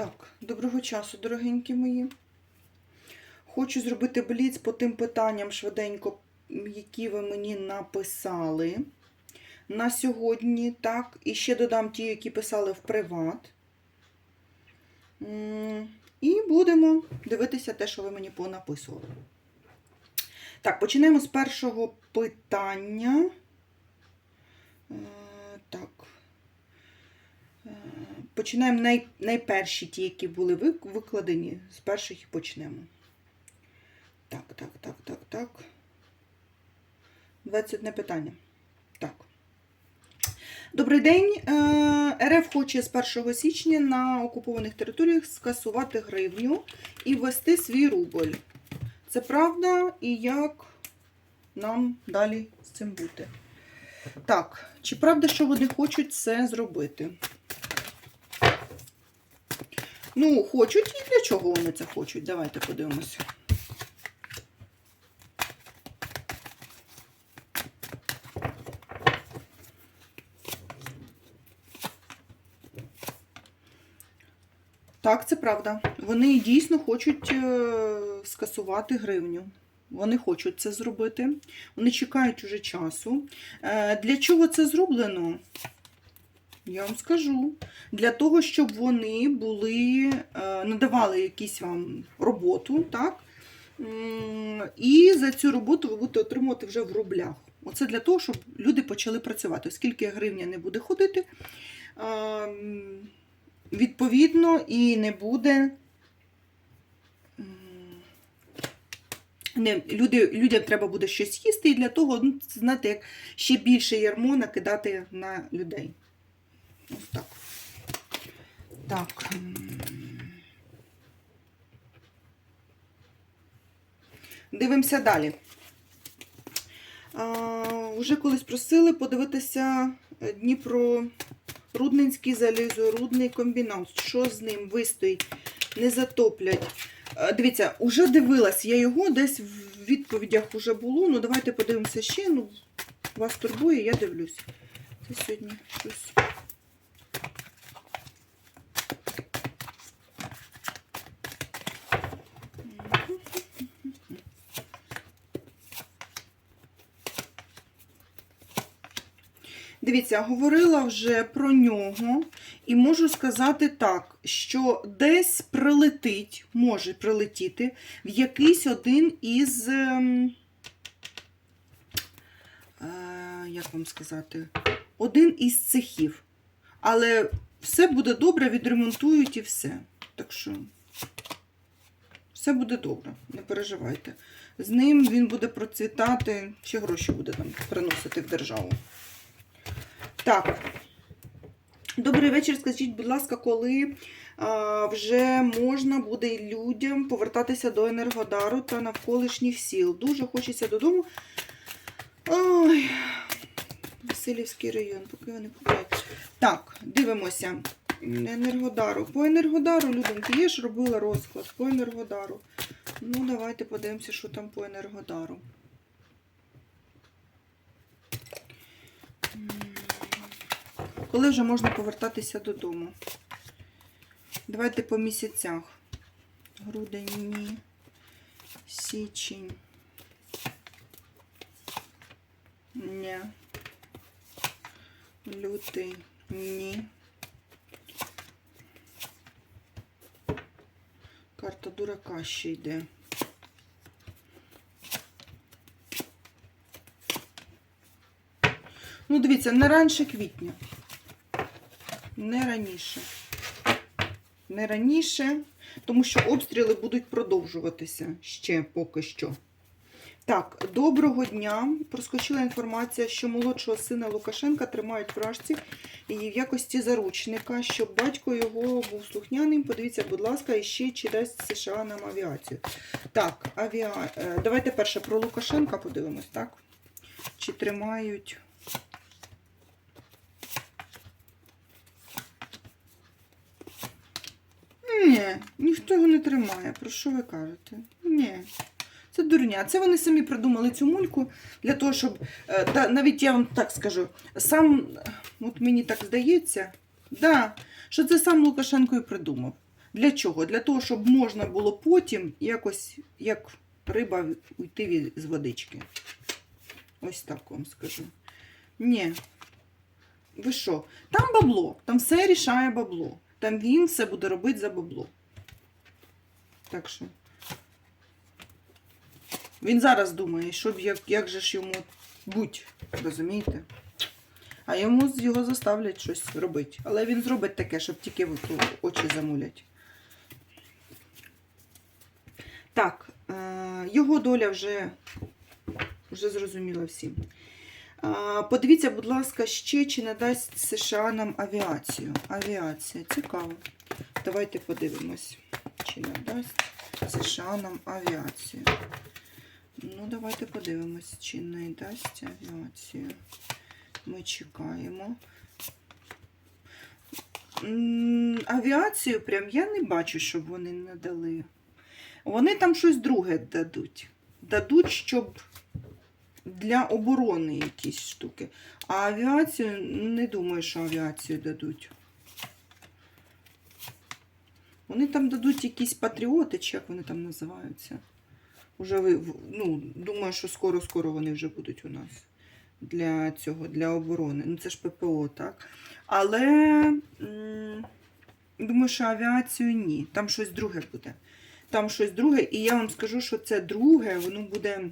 Так, доброго часу, дорогенькі мої. Хочу зробити бліц по тим питанням швиденько, які ви мені написали на сьогодні. Так, і ще додам ті, які писали в приват. І будемо дивитися те, що ви мені понаписували. Так, починаємо з першого питання. Е, Так. Е, Починаємо най, найперші ті, які були викладені. З перших і почнемо. Так, так, так, так, так. 21 питання. Так. Добрий день. Е, РФ хоче з 1 січня на окупованих територіях скасувати гривню і ввести свій рубль. Це правда і як нам далі з цим бути? Так, чи правда, що вони хочуть це зробити? Ну, хочуть і для чого вони це хочуть? Давайте подивимося. Так, це правда. Вони дійсно хочуть е, скасувати гривню. Вони хочуть це зробити. Вони чекають уже часу. Е, Для чого це зроблено? Я вам скажу. Для того, щоб вони були, е, надавали якісь вам роботу, так? І за цю роботу ви будете отримувати вже в рублях. Оце для того, щоб люди почали працювати. Оскільки гривня не буде ходити, відповідно, і не буде. Не, люди, людям треба буде щось їсти, і для того, ну, знаєте, як ще більше ярмо накидати на людей. Ось так. Так. Дивимося далі. А, Уже колись просили подивитися Дніпро Рудненський залізорудний комбінат. Що з ним вистоїть, не затоплять. Е, Дивіться, уже дивилась я його, десь в відповідях вже було. Ну, давайте подивимося ще. Ну, вас турбує, я дивлюсь. Це сьогодні щось. Дивіться, говорила вже про нього, і можу сказати так, що десь прилетить, може прилетіти в якийсь один із. ем, е, Як вам сказати, один із цехів. Але все буде добре, відремонтують і все. Так що все буде добре, не переживайте. З ним він буде процвітати, ще гроші буде там приносити в державу. Так. Добрий вечір. Скажіть, будь ласка, коли а, вже можна буде людям повертатися до Енергодару та навколишніх сіл? Дуже хочеться додому. Ой, Васильівський район, поки вони купують. Так, дивимося. Енергодару. По Енергодару, людинки, я ж робила розклад по Енергодару. Ну, давайте подивимося, що там по Енергодару. Коли вже можна повертатися додому? Давайте по місяцях. Грудень, ні. Січень. Ні. Лютий. Ні. Карта дурака ще йде. Ну, дивіться, не раніше квітня. Не раніше. Не раніше, тому що обстріли будуть продовжуватися ще поки що. Так, доброго дня. Проскочила інформація, що молодшого сина Лукашенка тримають в Рашці і в якості заручника, щоб батько його був слухняним. Подивіться, будь ласка, і ще чи дасть США нам авіацію. Так, авіа... е, давайте перше про Лукашенка подивимось, так? Чи тримають. Ні, ніхто його не тримає. Про що ви кажете? Ні. Це дурня. Це вони самі придумали цю мульку для того, щоб. е, Та навіть я вам так скажу, сам, от мені так здається, да, що це сам Лукашенко і придумав. Для чого? Для того, щоб можна було потім якось, як риба, уйти з водички. Ось так вам скажу. Ні. Ви що? Там бабло, там все рішає бабло. Там він все буде робити за бабло. Так що. Він зараз думає, що б як, як же ж йому будь, розумієте? А йому його заставлять щось робити. Але він зробить таке, щоб тільки очі замулять. Так, е, його доля вже, вже зрозуміла всім. Подивіться, будь ласка, ще чи надасть США нам авіацію. Авіація, цікаво. Давайте подивимось, чи надасть США нам авіацію. Ну, давайте подивимось, чи не дасть авіацію. Ми чекаємо. Авіацію прям я не бачу, щоб вони надали. Вони там щось друге дадуть. Дадуть, щоб для оборони якісь штуки. А авіацію не думаю, що авіацію дадуть. Вони там дадуть якісь патріоти, чи як вони там називаються. Уже ви, ну, думаю, що скоро-скоро вони вже будуть у нас для цього, для оборони. Ну, це ж ППО, так? Але м, думаю, що авіацію ні. Там щось друге буде. Там щось друге, і я вам скажу, що це друге, воно буде.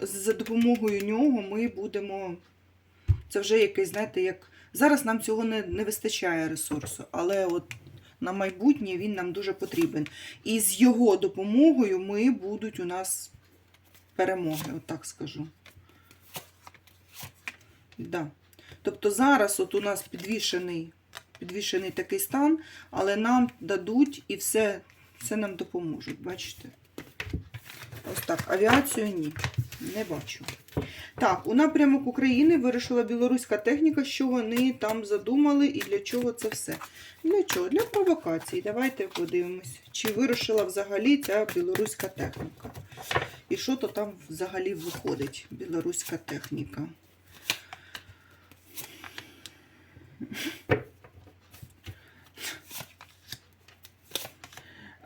За допомогою нього ми будемо. Це вже якийсь, знаєте, як. Зараз нам цього не, не вистачає ресурсу, але от на майбутнє він нам дуже потрібен. І з його допомогою ми будуть у нас перемоги, от так скажу. Да. Тобто зараз от у нас підвішений, підвішений такий стан, але нам дадуть і все, все нам допоможуть, бачите? Ось так. Авіацію ні, не бачу. Так, у напрямок України вирішила білоруська техніка, що вони там задумали і для чого це все. Для чого? Для провокацій. Давайте подивимось, чи вирушила взагалі ця білоруська техніка. І що то там взагалі виходить, білоруська техніка.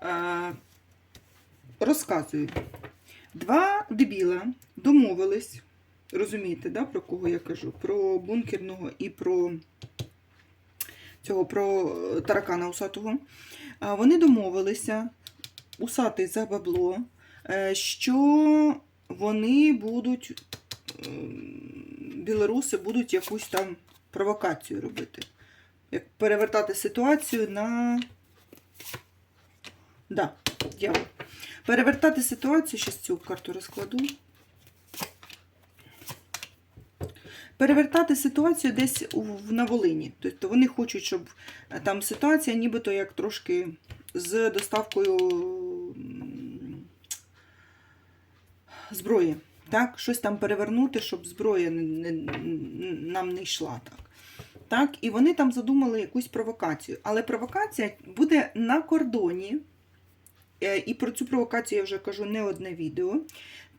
Е, Розказую. Два дебіла домовились, розумієте, да, про кого я кажу? Про бункерного і про цього про е, таракана усатого. Вони домовилися, усатий за бабло, е, що вони будуть, е, білоруси будуть якусь там провокацію робити. Як перевертати ситуацію на. Да, дьявол. Перевертати ситуацію, зараз цю карту розкладу. Перевертати ситуацію десь в- на Волині. Тобто вони хочуть, щоб е, там ситуація нібито як трошки з доставкою зброї. Так? Щось там перевернути, щоб зброя не, не, нам не йшла. Так? Так? І вони там задумали якусь провокацію. Але провокація буде на кордоні. Е, І про цю провокацію я вже кажу не одне відео.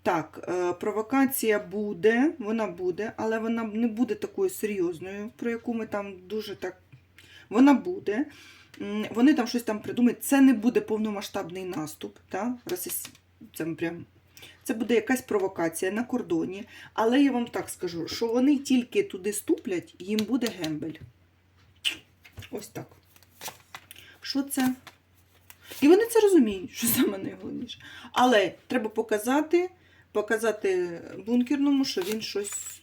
Так, е, провокація буде, вона буде, але вона не буде такою серйозною, про яку ми там дуже так. Вона буде. Вони там щось там придумають. Це не буде повномасштабний наступ. Та? Це, прям... Це буде якась провокація на кордоні. Але я вам так скажу, що вони тільки туди ступлять, їм буде гембель. Ось так. Що це? І вони це розуміють, що саме найголовніше. Але треба показати, показати бункерному, що він щось,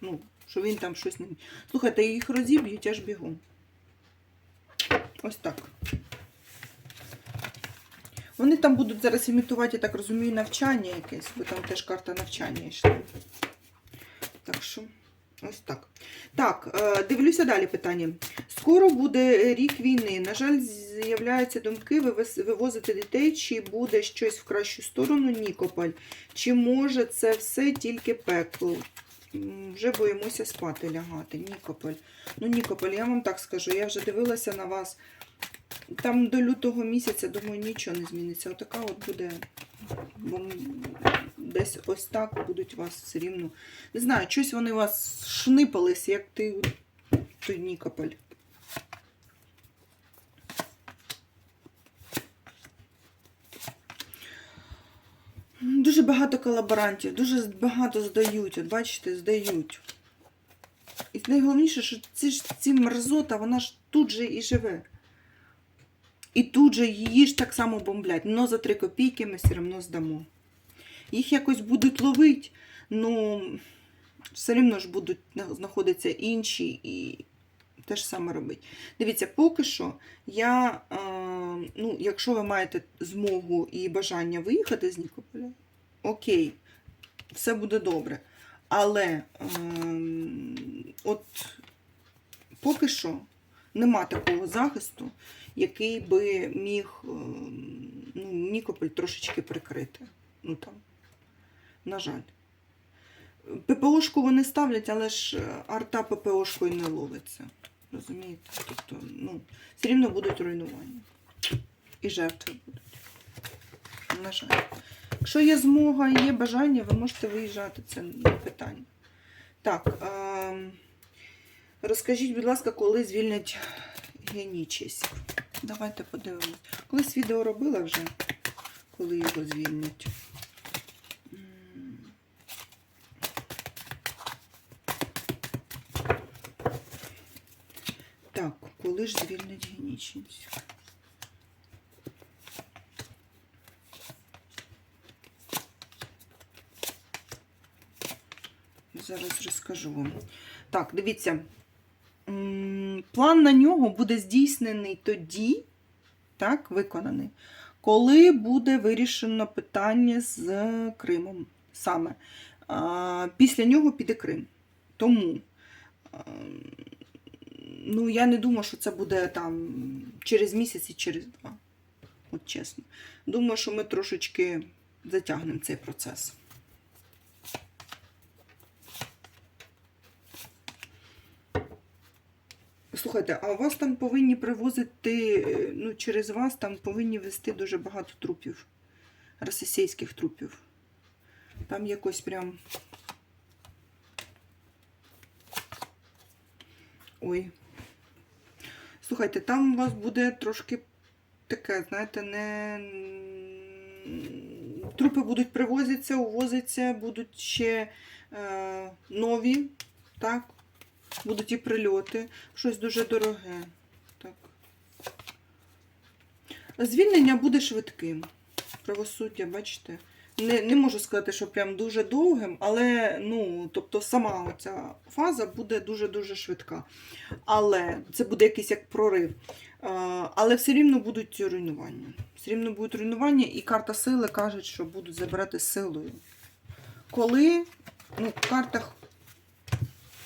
ну, що він там щось не. Слухайте, їх розіб'ють аж бігом. Ось так. Вони там будуть зараз імітувати, я так розумію, навчання якесь, бо там теж карта навчання йшла. Так що, ось так. Так, е, дивлюся далі питання. Скоро буде рік війни. На жаль, з'являються думки вивозити дітей, чи буде щось в кращу сторону Нікополь, чи може це все тільки пекло. Вже боїмося спати лягати. Нікополь. Ну, Нікополь, я вам так скажу, я вже дивилася на вас. Там до лютого місяця, думаю, нічого не зміниться. Отака от буде десь ось так будуть вас все рівно. Не знаю, щось вони у вас шнипались, як ти той Нікополь. Дуже багато колаборантів, дуже багато здають. От бачите, здають. І найголовніше, що ці ці мерзота, вона ж тут же і живе. І тут же її ж так само бомблять. Но за три копійки ми все одно здамо. Їх якось будуть ловити, ну все рівно ж будуть знаходитися інші і те ж саме робити. Дивіться, поки що я, е, ну, якщо ви маєте змогу і бажання виїхати з Нікополя, окей, все буде добре. Але ем, от поки що нема такого захисту, який би міг ем, ну, Нікополь трошечки прикрити. Ну там, на жаль. ППОшку вони ставлять, але ж е, арта ППОшкою не ловиться. Розумієте? Тобто, ну, все рівно будуть руйнування. І жертви будуть. На жаль. Якщо є змога і є бажання, ви можете виїжджати, це не питання. Так, ем, розкажіть, будь ласка, коли звільнять генічесів. Давайте подивимось. Колись відео робила вже, коли його звільнять. М. Так, коли ж? Зараз розкажу вам. Так, дивіться. План на нього буде здійснений тоді, так, виконаний, коли буде вирішено питання з Кримом саме. Після нього піде Крим. Тому а, ну, я не думаю, що це буде там через місяць і через два. От чесно. Думаю, що ми трошечки затягнемо цей процес. Слухайте, а вас там повинні привозити, ну, через вас там повинні везти дуже багато трупів, російських трупів. Там якось прям. Ой. Слухайте, там у вас буде трошки таке, знаєте, не. Трупи будуть привозитися, увозитися, будуть ще е, нові, так? Будуть і прильоти. Щось дуже дороге. Так. Звільнення буде швидким. Правосуддя, бачите? Не, не можу сказати, що прям дуже довгим, але ну, тобто сама ця фаза буде дуже-дуже швидка. Але це буде якийсь як прорив. Але все рівно будуть руйнування. Все рівно будуть руйнування, і карта сили каже, що будуть забирати силою. Коли, ну, в картах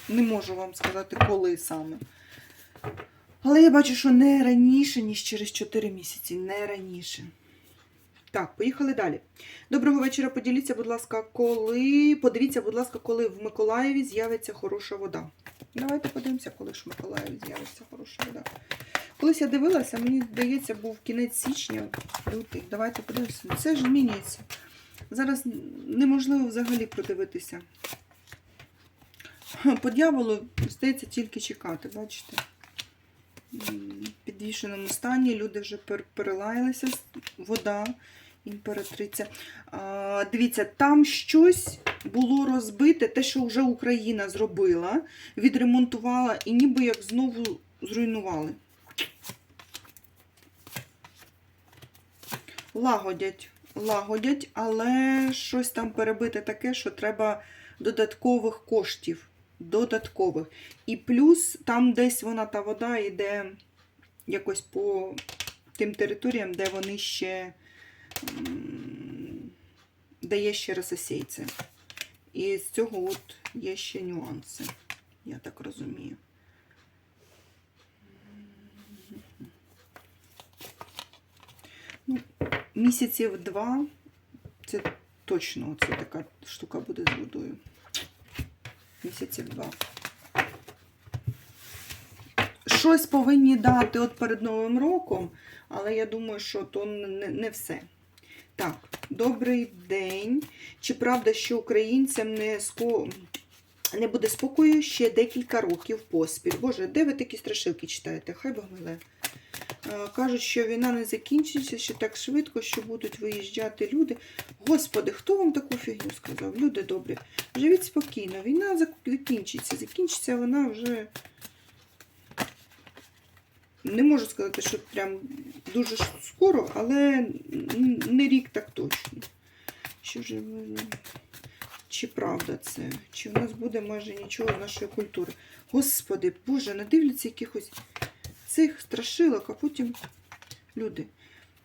не можу вам сказати, коли саме. Але я бачу, що не раніше, ніж через 4 місяці. Не раніше. Так, поїхали далі. Доброго вечора. Поділіться, будь ласка, коли. Подивіться, будь ласка, коли в Миколаєві з'явиться хороша вода. Давайте подивимося, коли ж в Миколаєві з'явиться хороша вода. Колись я дивилася, мені здається, був кінець січня, лютий. Давайте подивимося. Все ж змінюється. Зараз неможливо взагалі продивитися. По дьяволу стається тільки чекати, бачите? В підвішеному стані люди вже перелаялися, вода, імператриця. А, дивіться, там щось було розбите, те, що вже Україна зробила, відремонтувала і ніби як знову зруйнували. Лагодять, лагодять, але щось там перебите таке, що треба додаткових коштів. Додаткових. І плюс там десь вона та вода йде якось по тим територіям, де вони ще м, де є ще рососейці. І з цього от є ще нюанси, я так розумію. Ну, місяців два це точно це така штука буде з водою. Місяців два. Щось повинні дати от перед Новим роком, але я думаю, що то не все. Так, добрий день. Чи правда, що українцям не ско... не буде спокою ще декілька років поспіль. Боже, де ви такі страшилки читаєте? Хай Бог миле. Е, Кажуть, що війна не закінчиться ще так швидко, що будуть виїжджати люди. Господи, хто вам таку фігню сказав? Люди добрі. Живіть спокійно. Війна закінчиться. Закінчиться вона вже. Не можу сказати, що прям дуже скоро, але не рік так точно. Що ви- чи правда це? Чи в нас буде майже нічого з нашої культури? Господи, Боже, надивляться якихось цих страшилок, а потім люди.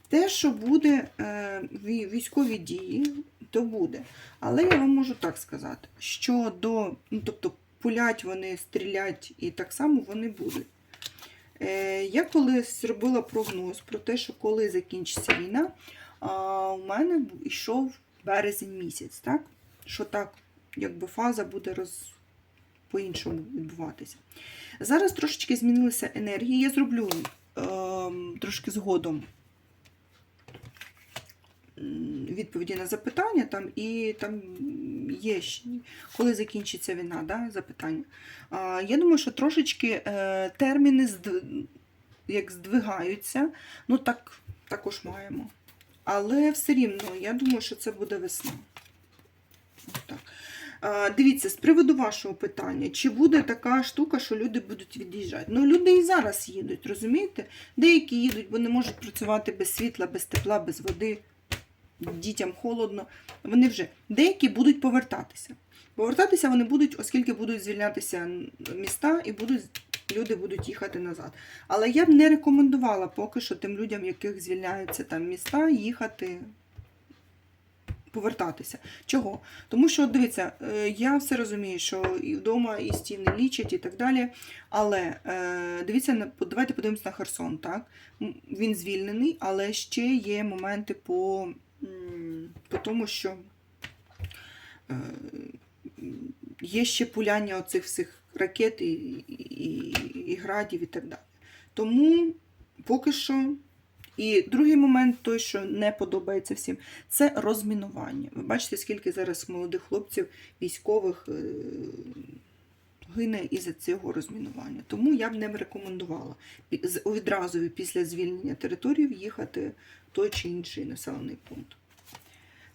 Те, що буде е, військові дії, то буде. Але я вам можу так сказати, що до, ну, тобто пулять вони, стрілять і так само вони будуть. Е, я колись робила прогноз про те, що коли закінчиться війна, у мене йшов березень місяць, так? Що так, якби фаза буде роз... по-іншому відбуватися. Зараз трошечки змінилися енергії. Я зроблю е, трошки згодом відповіді на запитання, там, і там є, коли закінчиться війна, да, запитання. Я думаю, що трошечки е, терміни як здвигаються, ну так також маємо. Але все рівно, я думаю, що це буде весна. Так. Дивіться, з приводу вашого питання, чи буде така штука, що люди будуть від'їжджати? Ну, люди і зараз їдуть, розумієте? Деякі їдуть, бо не можуть працювати без світла, без тепла, без води, дітям холодно. Вони вже деякі будуть повертатися. Повертатися вони будуть, оскільки будуть звільнятися міста і будуть, люди будуть їхати назад. Але я б не рекомендувала поки що тим людям, яких звільняються там міста, їхати. Повертатися. Чого? Тому що, дивіться, е, я все розумію, що і вдома, і стіни лічать, і так далі. Але е, дивіться, давайте подивимось на Херсон. Так? Він звільнений, але ще є моменти по тому, що е, є ще пуляння оцих всіх ракет і, і, і градів і так далі. Тому поки що. І другий момент, той, що не подобається всім, це розмінування. Ви бачите, скільки зараз молодих хлопців, військових е, гине із-за цього розмінування. Тому я б не рекомендувала відразу після звільнення території їхати в той чи інший населений пункт.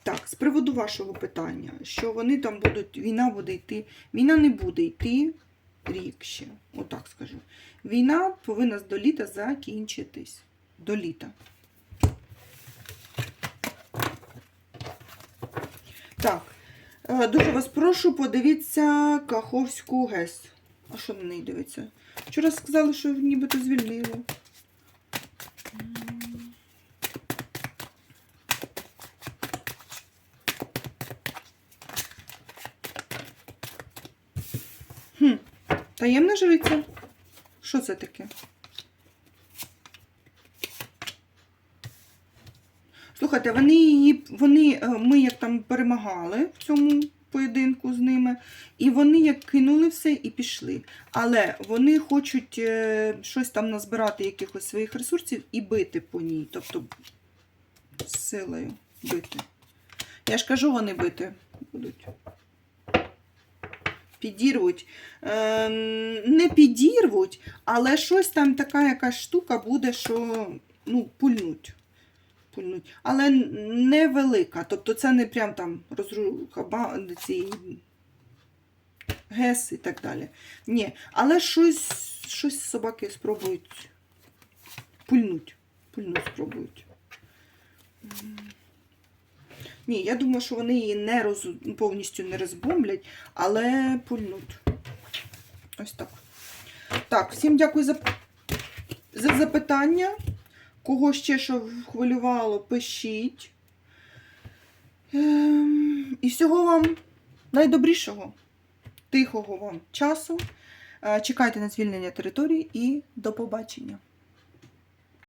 Так, з приводу вашого питання, що вони там будуть, війна буде йти. Війна не буде йти рік ще, отак скажу. Війна повинна до літа закінчитись. До літа. Так, е, дуже вас прошу, подивіться Каховську ГЕС. А що на неї дивиться? Вчора сказали, що нібито звільнили. Таємна жриця? Що це таке? Слухайте, вони її, вони, е, ми як там перемагали в цьому поєдинку з ними, і вони як кинули все і пішли. Але вони хочуть е, щось там назбирати якихось своїх ресурсів і бити по ній. Тобто з силою бити. Я ж кажу, вони бити будуть. Підірвуть. Е, не підірвуть, але щось там така якась штука буде, що ну, пульнуть пульнуть. Але невелика. Тобто це не прям там розруха ці гес і так далі. Ні, але щось, щось собаки спробують пульнуть. Пульнуть спробують. Ні, я думаю, що вони її не роз... повністю не розбомблять, але пульнуть. Ось так. Так, всім дякую за, за запитання. Кого ще що хвилювало, пишіть. Ем, і всього вам найдобрішого, тихого вам часу. Е, Чекайте на звільнення території і до побачення.